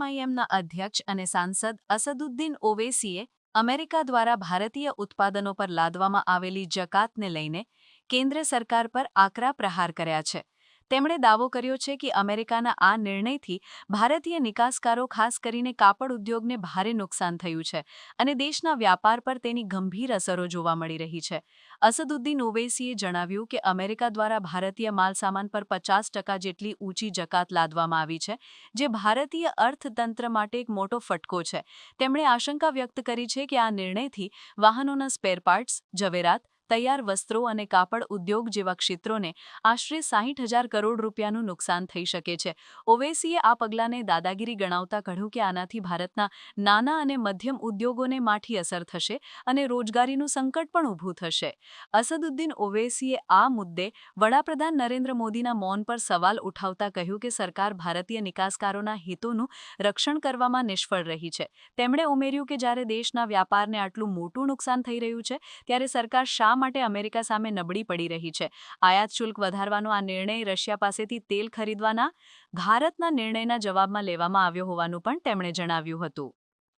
એઆઈએમઆઈએમના અધ્યક્ષ અને સાંસદ અસદુદ્દીન ઓવેસીએ અમેરિકા દ્વારા ભારતીય ઉત્પાદનો પર લાદવામાં આવેલી જકાતને લઈને કેન્દ્ર સરકાર પર આકરા પ્રહાર કર્યા છે. તેમણે દાવો કર્યો છે કે અમેરિકાના આ નિર્ણયથી ભારતીય નિકાસકારો ખાસ કરીને કાપડ ઉદ્યોગને ભારે નુકસાન થયું છે અને દેશના વ્યાપાર પર તેની ગંભીર અસરો જોવા મળી રહી છે. અસદુદ્દીન ઓવૈસીએ જણાવ્યું કે અમેરિકા દ્વારા ભારતીય માલસામાન પર પચાસ ટકા જેટલી ઊંચી જકાત લાદવામાં આવી છે, જે ભારતીય અર્થતંત્ર માટે એક મોટો ફટકો છે. તેમણે આશંકા વ્યક્ત કરી છે કે આ નિર્ણયથી વાહનોના સ્પેરપાર્ટ્સ ઝવેરાત તૈયાર વસ્ત્રો અને કાપડ ઉદ્યોગ જેવા ક્ષેત્રોને આશરે સાહીઠ હજાર કરોડ રૂપિયાનું નુકસાન થઈ શકે છે. ઓવેસીએ આ પગલાંને દાદાગીરી ગણાવતા કહ્યું કે આનાથી ભારતના નાના અને મધ્યમ ઉદ્યોગોને માઠી અસર થશે અને રોજગારીનું સંકટ પણ ઊભું થશે. અસદુદ્દીન ઓવેસીએ આ મુદ્દે વડાપ્રધાન નરેન્દ્ર મોદીના મૌન પર સવાલ ઉઠાવતા કહ્યું કે સરકાર ભારતીય નિકાસકારોના હિતોનું રક્ષણ કરવામાં નિષ્ફળ રહી છે. તેમણે ઉમેર્યું કે જ્યારે દેશના વ્યાપારને આટલું મોટું નુકસાન થઈ રહ્યું છે, ત્યારે સરકાર શા માટે અમેરિકા સામે નબળી પડી રહી છે. આયાત શુલ્ક વધારવાનો આ નિર્ણય રશિયા પાસેથી તેલ ખરીદવાના ભારતના નિર્ણયના જવાબમાં લેવામાં આવ્યો હોવાનું પણ તેમણે જણાવ્યું હતું.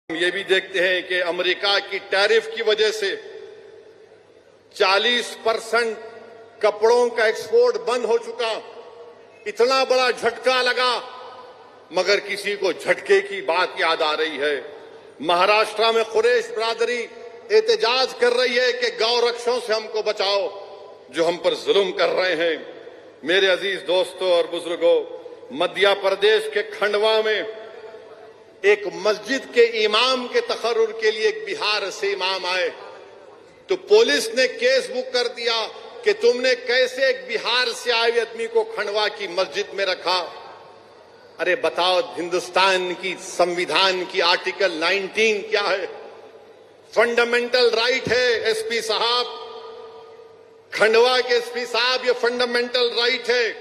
یہ بھی دیکھتے ہیں کہ امریکہ کی ٹیرف کی وجہ سے چالیس پرسنٹ کپڑوں کا ایکسپورٹ بند ہو چکا اتنا بڑا جھٹکا لگا مگر کسی کو جھٹکے کی بات یاد آ رہی ہے مہاراشٹرا میں قریش برادری احتجاج کر رہی ہے کہ گاؤں رکشوں سے ہم کو بچاؤ، جو ہم پر ظلم کر رہے ہیں۔ میرے عزیز دوستوں اور بزرگوں مدھیہ پردیش کے کھنڈوا میں ایک مسجد کے امام کے تقرر کے لیے ایک بہار سے امام آئے۔ تو پولیس نے کیس بک کر دیا کہ تم نے کیسے ایک بہار سے آئے آدمی کو کھنڈوا کی مسجد میں رکھا۔ ارے بتاؤ، ہندوستان کی سمویدھان کی آرٹیکل نائنٹین کیا ہے؟ فنڈامنٹل رائٹ ہے ایس پی صاحب کھنڈوا کے ایس پی صاحب یہ فنڈامنٹل رائٹ ہے